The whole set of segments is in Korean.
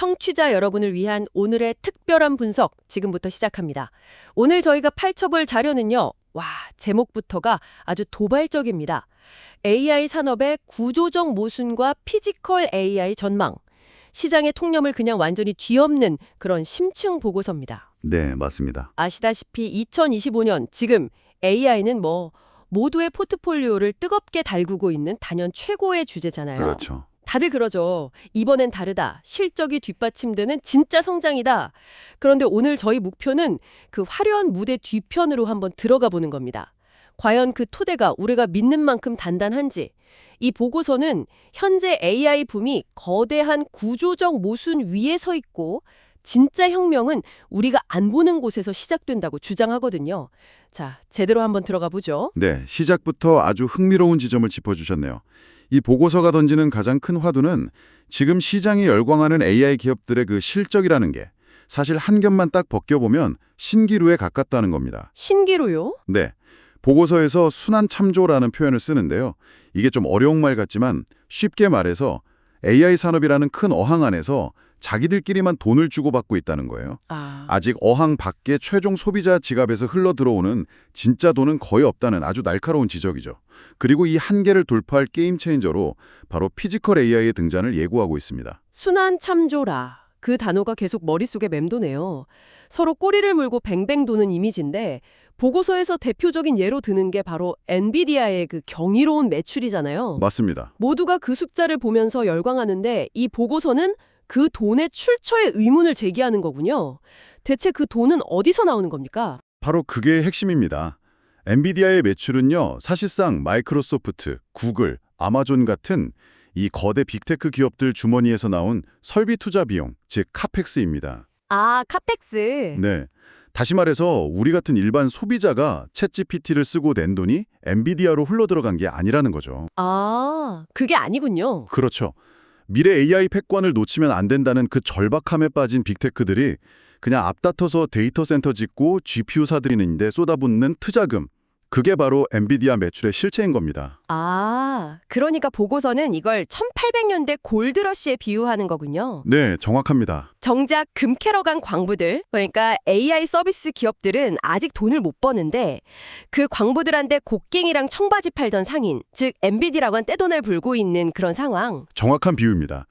청취자 여러분을 위한 오늘의 특별한 분석 지금부터 시작합니다. 오늘 저희가 파헤쳐볼 자료는요. 와, 제목부터가 아주 도발적입니다. AI 산업의 구조적 모순과 피지컬 AI 전망. 시장의 통념을 그냥 완전히 뒤엎는 그런 심층 보고서입니다. 네, 맞습니다. 아시다시피 2025년 지금 AI는 뭐 모두의 포트폴리오를 뜨겁게 달구고 있는 단연 최고의 주제잖아요. 그렇죠. 다들 그러죠. 이번엔 다르다. 실적이 뒷받침되는 진짜 성장이다. 그런데 오늘 저희 목표는 그 화려한 무대 뒤편으로 한번 들어가 보는 겁니다. 과연 그 토대가 우리가 믿는 만큼 단단한지. 이 보고서는 현재 AI 붐이 거대한 구조적 모순 위에 서 있고 진짜 혁명은 우리가 안 보는 곳에서 시작된다고 주장하거든요. 자, 제대로 한번 들어가 보죠. 네, 시작부터 아주 흥미로운 지점을 짚어주셨네요. 이 보고서가 던지는 가장 큰 화두는 지금 시장이 열광하는 AI 기업들의 그 실적이라는 게 사실 한 겹만 딱 벗겨보면 신기루에 가깝다는 겁니다. 신기루요? 네, 보고서에서 순환 참조라는 표현을 쓰는데요. 이게 좀 어려운 말 같지만 쉽게 말해서 AI 산업이라는 큰 어항 안에서 자기들끼리만 돈을 주고받고 있다는 거예요. 아. 아직 어항 밖에 최종 소비자 지갑에서 흘러 들어오는 진짜 돈은 거의 없다는 아주 날카로운 지적이죠. 그리고 이 한계를 돌파할 게임 체인저로 바로 피지컬 AI의 등장을 예고하고 있습니다. 순환 참조라. 그 단어가 계속 머릿속에 맴도네요. 서로 꼬리를 물고 뱅뱅 도는 이미지인데 보고서에서 대표적인 예로 드는 게 바로 엔비디아의 그 경이로운 매출이잖아요. 맞습니다. 모두가 그 숫자를 보면서 열광하는데 이 보고서는 그 돈의 출처에 의문을 제기하는 거군요. 대체 그 돈은 어디서 나오는 겁니까? 바로 그게 핵심입니다. 엔비디아의 매출은요, 사실상 마이크로소프트, 구글, 아마존 같은 이 거대 빅테크 기업들 주머니에서 나온 설비 투자 비용, 즉 카펙스입니다. 아, 카펙스. 네. 다시 말해서 우리 같은 일반 소비자가 챗GPT를 쓰고 낸 돈이 엔비디아로 흘러들어간 게 아니라는 거죠. 아, 그게 아니군요. 그렇죠. 미래 AI 패권을 놓치면 안 된다는 그 절박함에 빠진 빅테크들이 그냥 앞다퉈서 데이터 센터 짓고 GPU 사들이는 데 쏟아붓는 투자금. 그게 바로 엔비디아 매출의 실체인 겁니다. 아, 그러니까 보고서는 이걸 1800년대 골드러시에 비유하는 거군요. 네, 정확합니다. 정작 금캐러 간 광부들, 그러니까 AI 서비스 기업들은 아직 돈을 못 버는데 그 광부들한테 곡괭이랑 청바지 팔던 상인, 즉 엔비디라고 한 떼돈을 불고 있는 그런 상황. 정확한 비유입니다.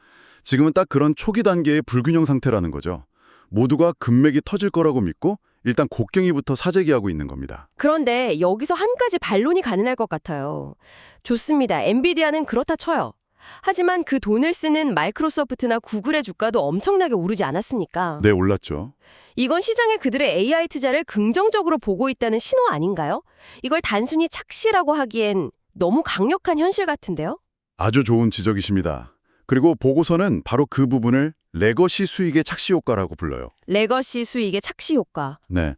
지금은 딱 그런 초기 단계의 불균형 상태라는 거죠. 모두가 금맥이 터질 거라고 믿고 일단 곡괭이부터 사재기하고 있는 겁니다. 그런데 여기서 한 가지 반론이 가능할 것 같아요. 좋습니다. 엔비디아는 그렇다 쳐요. 하지만 그 돈을 쓰는 마이크로소프트나 구글의 주가도 엄청나게 오르지 않았습니까? 네, 올랐죠. 이건 시장에 그들의 AI 투자를 긍정적으로 보고 있다는 신호 아닌가요? 이걸 단순히 착시라고 하기엔 너무 강력한 현실 같은데요? 아주 좋은 지적이십니다. 그리고 보고서는 바로 그 부분을 레거시 수익의 착시 효과라고 불러요. 레거시 수익의 착시 효과. 네.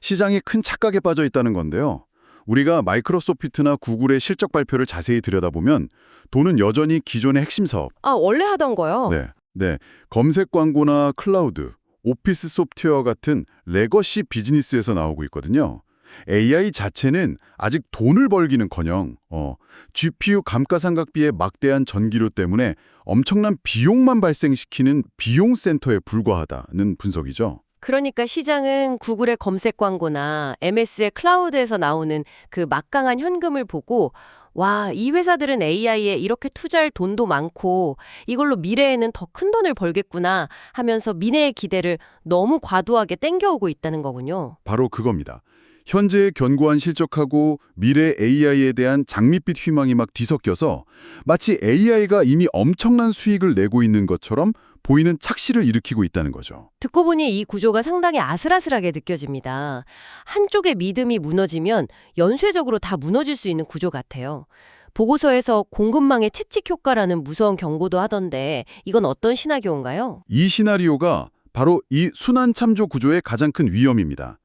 시장이 큰 착각에 빠져 있다는 건데요. 우리가 마이크로소프트나 구글의 실적 발표를 자세히 들여다보면 돈은 여전히 기존의 핵심 사업, 아, 원래 하던 거요? 네, 네, 검색 광고나 클라우드, 오피스 소프트웨어 같은 레거시 비즈니스에서 나오고 있거든요. AI 자체는 아직 돈을 벌기는커녕 어, GPU 감가상각비의 막대한 전기료 때문에 엄청난 비용만 발생시키는 비용 센터에 불과하다는 분석이죠. 그러니까 시장은 구글의 검색 광고나 MS의 클라우드에서 나오는 그 막강한 현금을 보고 와, 이 회사들은 AI에 이렇게 투자할 돈도 많고 이걸로 미래에는 더 큰 돈을 벌겠구나 하면서 미래의 기대를 너무 과도하게 땡겨오고 있다는 거군요. 바로 그겁니다. 현재의 견고한 실적하고 미래 AI에 대한 장밋빛 희망이 막 뒤섞여서 마치 AI가 이미 엄청난 수익을 내고 있는 것처럼 보이는 착시를 일으키고 있다는 거죠. 듣고 보니 이 구조가 상당히 아슬아슬하게 느껴집니다. 한쪽의 믿음이 무너지면 연쇄적으로 다 무너질 수 있는 구조 같아요. 보고서에서 공급망의 채찍 효과라는 무서운 경고도 하던데 이건 어떤 시나리오인가요? 이 시나리오가 바로 이 순환 참조 구조의 가장 큰 위험입니다.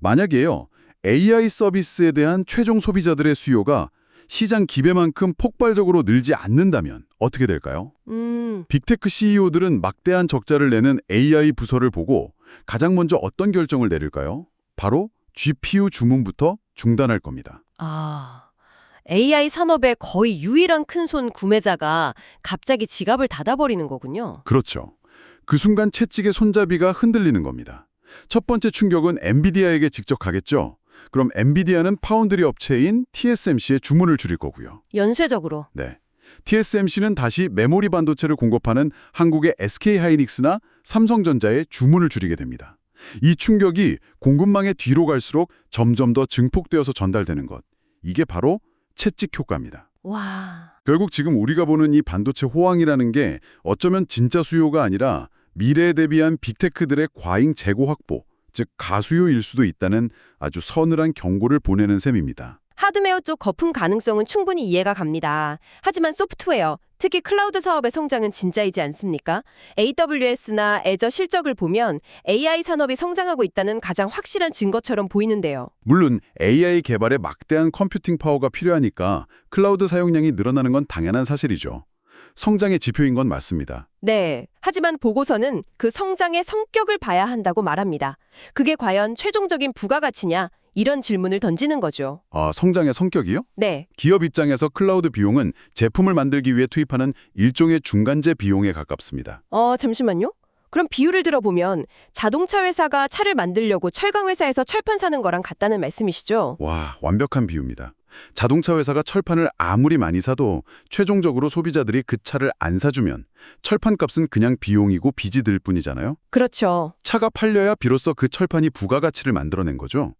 만약에요, AI 서비스에 대한 최종 소비자들의 수요가 시장 기배만큼 폭발적으로 늘지 않는다면 어떻게 될까요? 음, 빅테크 CEO들은 막대한 적자를 내는 AI 부서를 보고 가장 먼저 어떤 결정을 내릴까요? 바로 GPU 주문부터 중단할 겁니다. 아. AI 산업의 거의 유일한 큰손 구매자가 갑자기 지갑을 닫아버리는 거군요. 그렇죠. 그 순간 채찍의 손잡이가 흔들리는 겁니다. 첫 번째 충격은 엔비디아에게 직접 가겠죠. 그럼 엔비디아는 파운드리 업체인 TSMC에 주문을 줄일 거고요. 연쇄적으로. 네. TSMC는 다시 메모리 반도체를 공급하는 한국의 SK하이닉스나 삼성전자에 주문을 줄이게 됩니다. 이 충격이 공급망의 뒤로 갈수록 점점 더 증폭되어서 전달되는 것. 이게 바로 채찍 효과입니다. 와. 결국 지금 우리가 보는 이 반도체 호황이라는 게 어쩌면 진짜 수요가 아니라 미래에 대비한 빅테크들의 과잉 재고 확보, 즉 가수요일 수도 있다는 아주 서늘한 경고를 보내는 셈입니다. 하드웨어 쪽 거품 가능성은 충분히 이해가 갑니다. 하지만 소프트웨어, 특히 클라우드 사업의 성장은 진짜이지 않습니까? AWS나 애저 실적을 보면 AI 산업이 성장하고 있다는 가장 확실한 증거처럼 보이는데요. 물론 AI 개발에 막대한 컴퓨팅 파워가 필요하니까 클라우드 사용량이 늘어나는 건 당연한 사실이죠. 성장의 지표인 건 맞습니다. 네. 하지만 보고서는 그 성장의 성격을 봐야 한다고 말합니다. 그게 과연 최종적인 부가가치냐? 이런 질문을 던지는 거죠. 아, 성장의 성격이요? 네. 기업 입장에서 클라우드 비용은 제품을 만들기 위해 투입하는 일종의 중간재 비용에 가깝습니다. 어, 잠시만요. 그럼 비유를 들어보면 자동차 회사가 차를 만들려고 철강 회사에서 철판 사는 거랑 같다는 말씀이시죠? 와, 완벽한 비유입니다. 자동차 회사가 철판을 아무리 많이 사도 최종적으로 소비자들이 그 차를 안 사주면 철판 값은 그냥 비용이고 빚이 들 뿐이잖아요. 그렇죠. 차가 팔려야 비로소 그 철판이 부가가치를 만들어낸 거죠.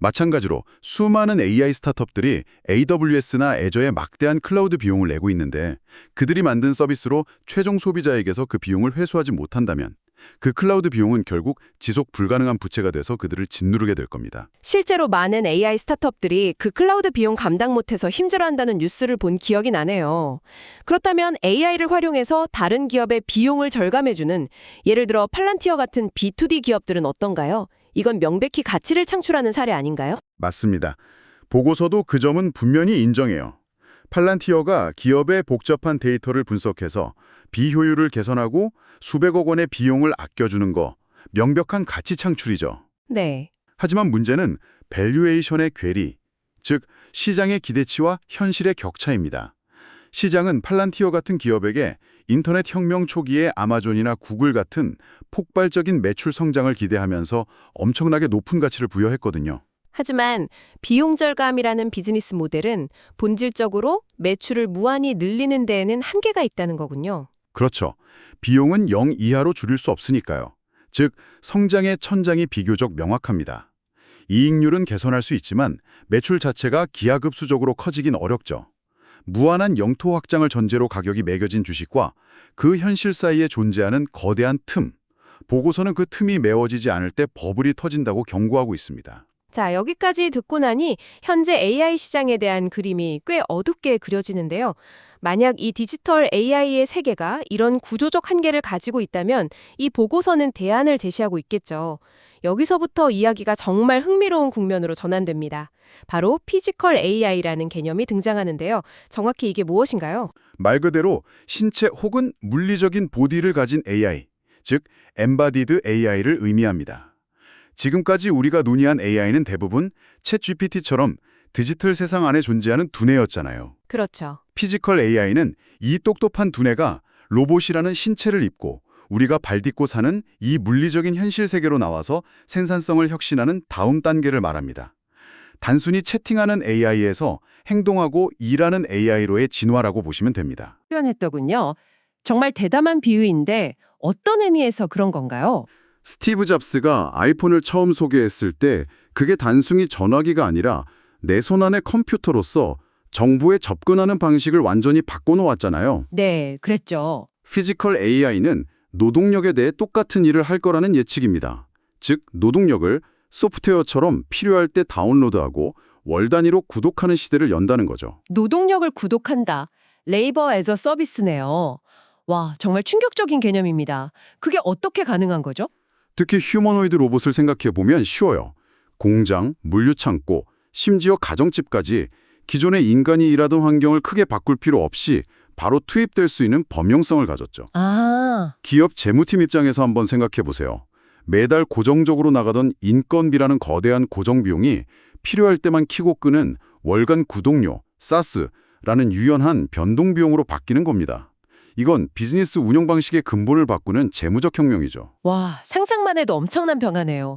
마찬가지로 수많은 AI 스타트업들이 AWS나 애저에 막대한 클라우드 비용을 내고 있는데 그들이 만든 서비스로 최종 소비자에게서 그 비용을 회수하지 못한다면 그 클라우드 비용은 결국 지속 불가능한 부채가 돼서 그들을 짓누르게 될 겁니다. 실제로 많은 AI 스타트업들이 그 클라우드 비용 감당 못해서 힘들어한다는 뉴스를 본 기억이 나네요. 그렇다면 AI를 활용해서 다른 기업의 비용을 절감해주는 예를 들어 팔란티어 같은 B2D 기업들은 어떤가요? 이건 명백히 가치를 창출하는 사례 아닌가요? 맞습니다. 보고서도 그 점은 분명히 인정해요. 팔란티어가 기업의 복잡한 데이터를 분석해서 비효율을 개선하고 수백억 원의 비용을 아껴주는 거 명백한 가치 창출이죠. 네. 하지만 문제는 밸류에이션의 괴리, 즉 시장의 기대치와 현실의 격차입니다. 시장은 팔란티어 같은 기업에게 인터넷 혁명 초기의 아마존이나 구글 같은 폭발적인 매출 성장을 기대하면서 엄청나게 높은 가치를 부여했거든요. 하지만 비용 절감이라는 비즈니스 모델은 본질적으로 매출을 무한히 늘리는 데에는 한계가 있다는 거군요. 그렇죠. 비용은 0 이하로 줄일 수 없으니까요. 즉, 성장의 천장이 비교적 명확합니다. 이익률은 개선할 수 있지만 매출 자체가 기하급수적으로 커지긴 어렵죠. 무한한 영토 확장을 전제로 가격이 매겨진 주식과 그 현실 사이에 존재하는 거대한 틈. 보고서는 그 틈이 메워지지 않을 때 버블이 터진다고 경고하고 있습니다. 자, 여기까지 듣고 나니 현재 AI 시장에 대한 그림이 꽤 어둡게 그려지는데요. 만약 이 디지털 AI의 세계가 이런 구조적 한계를 가지고 있다면 이 보고서는 대안을 제시하고 있겠죠. 여기서부터 이야기가 정말 흥미로운 국면으로 전환됩니다. 바로 피지컬 AI라는 개념이 등장하는데요. 정확히 이게 무엇인가요? 말 그대로 신체 혹은 물리적인 보디를 가진 AI, 즉 엠바디드 AI를 의미합니다. 지금까지 우리가 논의한 AI는 대부분 챗 GPT처럼 디지털 세상 안에 존재하는 두뇌였잖아요. 그렇죠. 피지컬 AI는 이 똑똑한 두뇌가 로봇이라는 신체를 입고 우리가 발딛고 사는 이 물리적인 현실 세계로 나와서 생산성을 혁신하는 다음 단계를 말합니다. 단순히 채팅하는 AI에서 행동하고 일하는 AI로의 진화라고 보시면 됩니다. 표현했더군요. 정말 대담한 비유인데 어떤 의미에서 그런 건가요? 스티브 잡스가 아이폰을 처음 소개했을 때 그게 단순히 전화기가 아니라 내 손 안의 컴퓨터로서 정보에 접근하는 방식을 완전히 바꿔놓았잖아요. 네, 그랬죠. 피지컬 AI는 노동력에 대해 똑같은 일을 할 거라는 예측입니다. 즉, 노동력을 소프트웨어처럼 필요할 때 다운로드하고 월 단위로 구독하는 시대를 연다는 거죠. 노동력을 구독한다. 레이버 에저 서비스네요. 와, 정말 충격적인 개념입니다. 그게 어떻게 가능한 거죠? 특히 휴머노이드 로봇을 생각해 보면 쉬워요. 공장, 물류창고, 심지어 가정집까지 기존의 인간이 일하던 환경을 크게 바꿀 필요 없이 바로 투입될 수 있는 범용성을 가졌죠. 아, 기업 재무팀 입장에서 한번 생각해 보세요. 매달 고정적으로 나가던 인건비라는 거대한 고정 비용이 필요할 때만 키고 끄는 월간 구독료, 사스라는 유연한 변동 비용으로 바뀌는 겁니다. 이건 비즈니스 운영 방식의 근본을 바꾸는 재무적 혁명이죠. 와, 상상만 해도 엄청난 변화네요.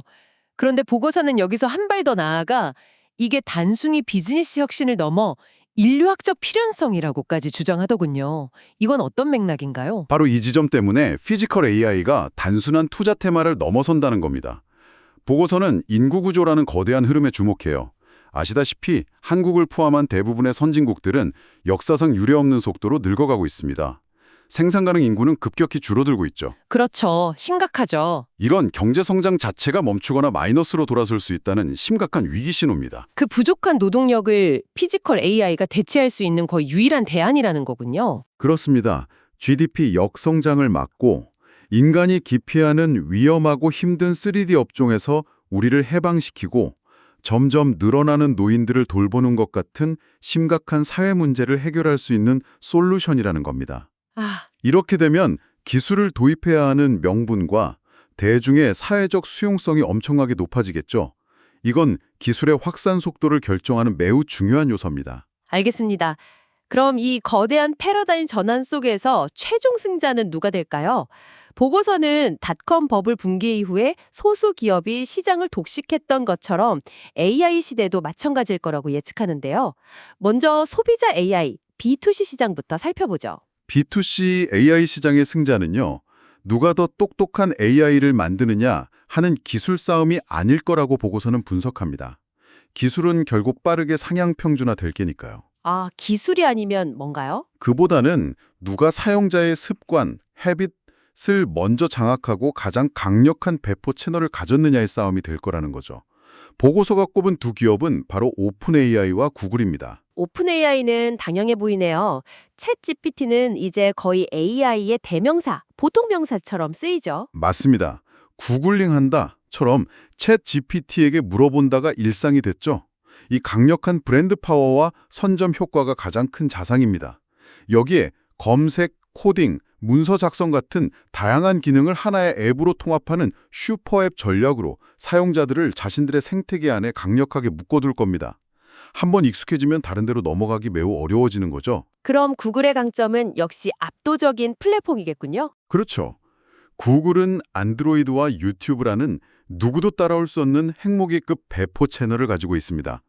그런데 보고서는 여기서 한 발 더 나아가 이게 단순히 비즈니스 혁신을 넘어 인류학적 필연성이라고까지 주장하더군요. 이건 어떤 맥락인가요? 바로 이 지점 때문에 피지컬 AI가 단순한 투자 테마를 넘어선다는 겁니다. 보고서는 인구 구조라는 거대한 흐름에 주목해요. 아시다시피 한국을 포함한 대부분의 선진국들은 역사상 유례없는 속도로 늙어가고 있습니다. 생산 가능 인구는 급격히 줄어들고 있죠. 그렇죠. 심각하죠. 이런 경제 성장 자체가 멈추거나 마이너스로 돌아설 수 있다는 심각한 위기 신호입니다. 그 부족한 노동력을 피지컬 AI가 대체할 수 있는 거의 유일한 대안이라는 거군요. 그렇습니다. GDP 역성장을 막고 인간이 기피하는 위험하고 힘든 3D 업종에서 우리를 해방시키고 점점 늘어나는 노인들을 돌보는 것 같은 심각한 사회 문제를 해결할 수 있는 솔루션이라는 겁니다. 아, 이렇게 되면 기술을 도입해야 하는 명분과 대중의 사회적 수용성이 엄청나게 높아지겠죠. 이건 기술의 확산 속도를 결정하는 매우 중요한 요소입니다. 알겠습니다. 그럼 이 거대한 패러다임 전환 속에서 최종 승자는 누가 될까요? 보고서는 닷컴 버블 붕괴 이후에 소수 기업이 시장을 독식했던 것처럼 AI 시대도 마찬가지일 거라고 예측하는데요. 먼저 소비자 AI, B2C 시장부터 살펴보죠. B2C AI 시장의 승자는요. 누가 더 똑똑한 AI를 만드느냐 하는 기술 싸움이 아닐 거라고 보고서는 분석합니다. 기술은 결국 빠르게 상향 평준화 될 게니까요. 아, 기술이 아니면 뭔가요? 그보다는 누가 사용자의 습관, 헤빗을 먼저 장악하고 가장 강력한 배포 채널을 가졌느냐의 싸움이 될 거라는 거죠. 보고서가 꼽은 두 기업은 바로 오픈 AI와 구글입니다. 오픈 AI는 당연해 보이네요. 챗 GPT는 이제 거의 AI의 대명사, 보통 명사처럼 쓰이죠. 맞습니다. 구글링 한다처럼 챗 GPT에게 물어본다가 일상이 됐죠. 이 강력한 브랜드 파워와 선점 효과가 가장 큰 자산입니다. 여기에 검색, 코딩, 문서 작성 같은 다양한 기능을 하나의 앱으로 통합하는 슈퍼앱 전략으로 사용자들을 자신들의 생태계 안에 강력하게 묶어둘 겁니다. 한번 익숙해지면 다른 데로 넘어가기 매우 어려워지는 거죠. 그럼 구글의 강점은 역시 압도적인 플랫폼이겠군요. 그렇죠. 구글은 안드로이드와 유튜브라는 누구도 따라올 수 없는 핵무기급 배포 채널을 가지고 있습니다.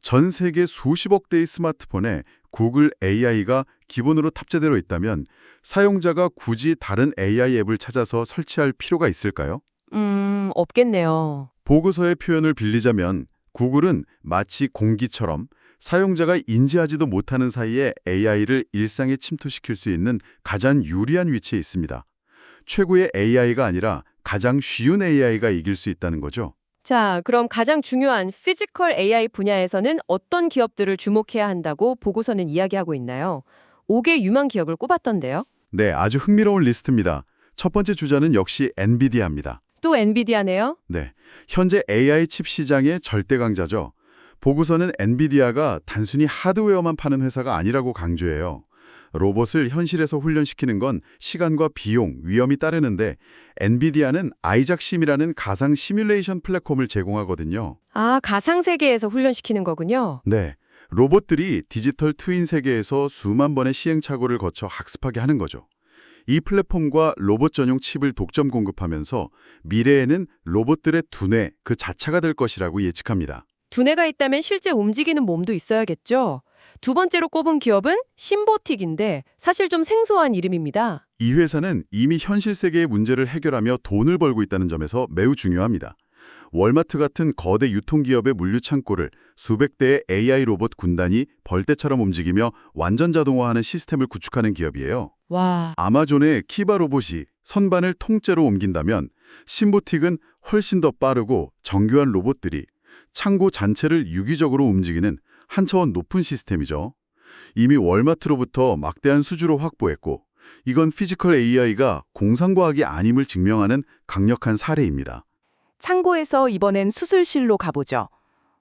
전 세계 수십억 대의 스마트폰에 구글 AI가 기본으로 탑재되어 있다면 사용자가 굳이 다른 AI 앱을 찾아서 설치할 필요가 있을까요? 음, 없겠네요. 보고서의 표현을 빌리자면 구글은 마치 공기처럼 사용자가 인지하지도 못하는 사이에 AI를 일상에 침투시킬 수 있는 가장 유리한 위치에 있습니다. 최고의 AI가 아니라 가장 쉬운 AI가 이길 수 있다는 거죠. 자, 그럼 가장 중요한 피지컬 AI 분야에서는 어떤 기업들을 주목해야 한다고 보고서는 이야기하고 있나요? 5개 유망 기업을 꼽았던데요. 네, 아주 흥미로운 리스트입니다. 첫 번째 주자는 역시 엔비디아입니다. 또 엔비디아네요. 네, 현재 AI 칩 시장의 절대 강자죠. 보고서는 엔비디아가 단순히 하드웨어만 파는 회사가 아니라고 강조해요. 로봇을 현실에서 훈련시키는 건 시간과 비용, 위험이 따르는데 엔비디아는 아이작심이라는 가상 시뮬레이션 플랫폼을 제공하거든요. 아, 가상 세계에서 훈련시키는 거군요. 네, 로봇들이 디지털 트윈 세계에서 수만 번의 시행착오를 거쳐 학습하게 하는 거죠. 이 플랫폼과 로봇 전용 칩을 독점 공급하면서 미래에는 로봇들의 두뇌 그 자체가 될 것이라고 예측합니다. 두뇌가 있다면 실제 움직이는 몸도 있어야겠죠. 두 번째로 꼽은 기업은 심보틱인데 사실 좀 생소한 이름입니다. 이 회사는 이미 현실 세계의 문제를 해결하며 돈을 벌고 있다는 점에서 매우 중요합니다. 월마트 같은 거대 유통기업의 물류 창고를 수백 대의 AI 로봇 군단이 벌떼처럼 움직이며 완전 자동화하는 시스템을 구축하는 기업이에요. 와, 아마존의 키바 로봇이 선반을 통째로 옮긴다면 심보틱은 훨씬 더 빠르고 정교한 로봇들이 창고 전체를 유기적으로 움직이는 한 차원 높은 시스템이죠. 이미 월마트로부터 막대한 수주로 확보했고 이건 피지컬 AI가 공상과학이 아님을 증명하는 강력한 사례입니다. 창고에서 이번엔 수술실로 가보죠.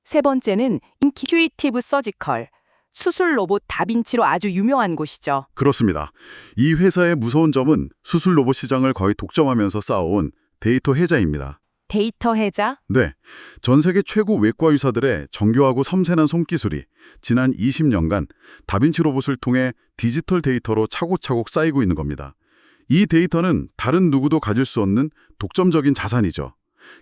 세 번째는 인큐이티브 서지컬, 수술 로봇 다빈치로 아주 유명한 곳이죠. 그렇습니다. 이 회사의 무서운 점은 수술 로봇 시장을 거의 독점하면서 쌓아온 데이터 혜자입니다. 데이터 해자, 네, 전 세계 최고 외과 의사들의 정교하고 섬세한 손기술이 지난 20년간 다빈치 로봇을 통해 디지털 데이터로 차곡차곡 쌓이고 있는 겁니다. 이 데이터는 다른 누구도 가질 수 없는 독점적인 자산이죠.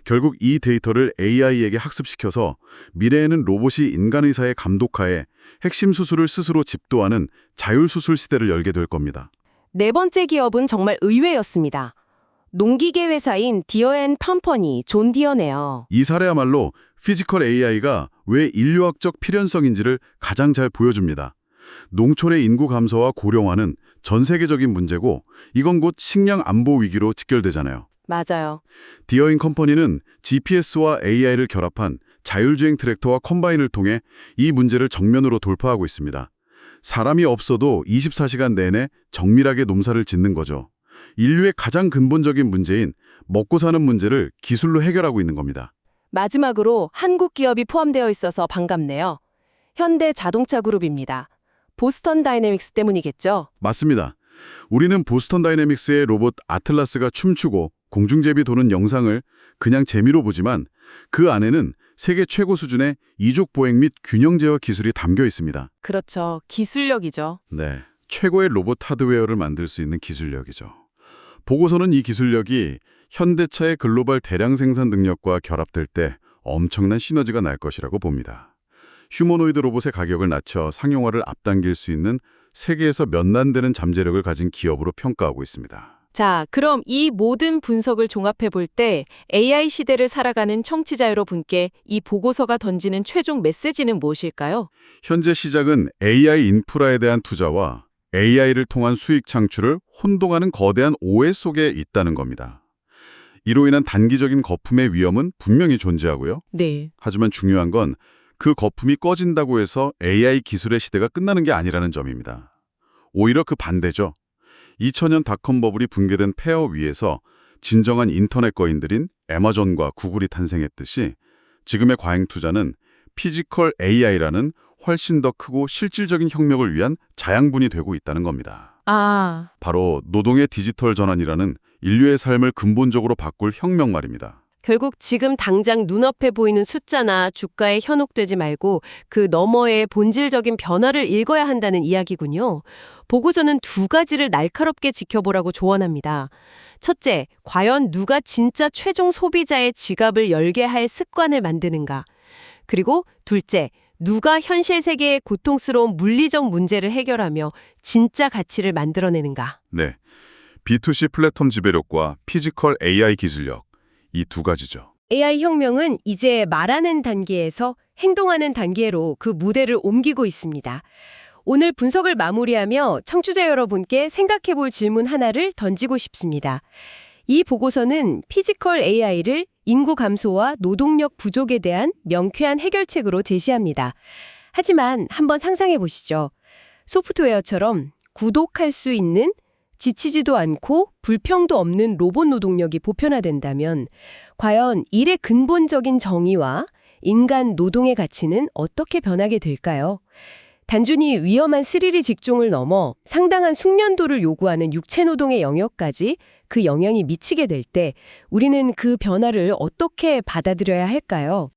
결국 이 데이터를 AI에게 학습시켜서 미래에는 로봇이 인간 의사의 감독하에 핵심 수술을 스스로 집도하는 자율수술 시대를 열게 될 겁니다. 네 번째 기업은 정말 의외였습니다. 농기계 회사인 디어앤 컴퍼니 존 디어네요. 이 사례야말로 피지컬 AI가 왜 인류학적 필연성인지를 가장 잘 보여줍니다. 농촌의 인구 감소와 고령화는 전 세계적인 문제고 이건 곧 식량 안보 위기로 직결되잖아요. 맞아요. 디어인 컴퍼니는 GPS와 AI를 결합한 자율주행 트랙터와 컴바인을 통해 이 문제를 정면으로 돌파하고 있습니다. 사람이 없어도 24시간 내내 정밀하게 농사를 짓는 거죠. 인류의 가장 근본적인 문제인 먹고 사는 문제를 기술로 해결하고 있는 겁니다. 마지막으로 한국 기업이 포함되어 있어서 반갑네요. 현대 자동차 그룹입니다. 보스턴 다이내믹스 때문이겠죠? 맞습니다. 우리는 보스턴 다이내믹스의 로봇 아틀라스가 춤추고 공중제비 도는 영상을 그냥 재미로 보지만 그 안에는 세계 최고 수준의 이족 보행 및 균형 제어 기술이 담겨 있습니다. 그렇죠. 기술력이죠. 네, 최고의 로봇 하드웨어를 만들 수 있는 기술력이죠. 보고서는 이 기술력이 현대차의 글로벌 대량 생산 능력과 결합될 때 엄청난 시너지가 날 것이라고 봅니다. 휴머노이드 로봇의 가격을 낮춰 상용화를 앞당길 수 있는 세계에서 몇 난 되는 잠재력을 가진 기업으로 평가하고 있습니다. 자, 그럼 이 모든 분석을 종합해 볼 때 AI 시대를 살아가는 청취자 여러분께 이 보고서가 던지는 최종 메시지는 무엇일까요? 현재 시작은 AI 인프라에 대한 투자와 AI를 통한 수익 창출을 혼동하는 거대한 오해 속에 있다는 겁니다. 이로 인한 단기적인 거품의 위험은 분명히 존재하고요. 네. 하지만 중요한 건 그 거품이 꺼진다고 해서 AI 기술의 시대가 끝나는 게 아니라는 점입니다. 오히려 그 반대죠. 2000년 닷컴 버블이 붕괴된 폐허 위에서 진정한 인터넷 거인들인 애마존과 구글이 탄생했듯이 지금의 과잉 투자는 피지컬 AI라는 훨씬 더 크고 실질적인 혁명을 위한 자양분이 되고 있다는 겁니다. 아, 바로 노동의 디지털 전환이라는 인류의 삶을 근본적으로 바꿀 혁명 말입니다. 결국 지금 당장 눈앞에 보이는 숫자나 주가에 현혹되지 말고 그 너머의 본질적인 변화를 읽어야 한다는 이야기군요. 보고서는 두 가지를 날카롭게 지켜보라고 조언합니다. 첫째, 과연 누가 진짜 최종 소비자의 지갑을 열게 할 습관을 만드는가? 그리고 둘째, 누가 현실 세계의 고통스러운 물리적 문제를 해결하며 진짜 가치를 만들어내는가? 네. B2C 플랫폼 지배력과 피지컬 AI 기술력. 이 두 가지죠. AI 혁명은 이제 말하는 단계에서 행동하는 단계로 그 무대를 옮기고 있습니다. 오늘 분석을 마무리하며 청취자 여러분께 생각해 볼 질문 하나를 던지고 싶습니다. 이 보고서는 피지컬 AI를 인구 감소와 노동력 부족에 대한 명쾌한 해결책으로 제시합니다. 하지만 한번 상상해 보시죠. 소프트웨어처럼 구독할 수 있는 지치지도 않고 불평도 없는 로봇 노동력이 보편화된다면 과연 일의 근본적인 정의와 인간 노동의 가치는 어떻게 변하게 될까요? 단순히 위험한 스릴이 직종을 넘어 상당한 숙련도를 요구하는 육체 노동의 영역까지 그 영향이 미치게 될 때 우리는 그 변화를 어떻게 받아들여야 할까요?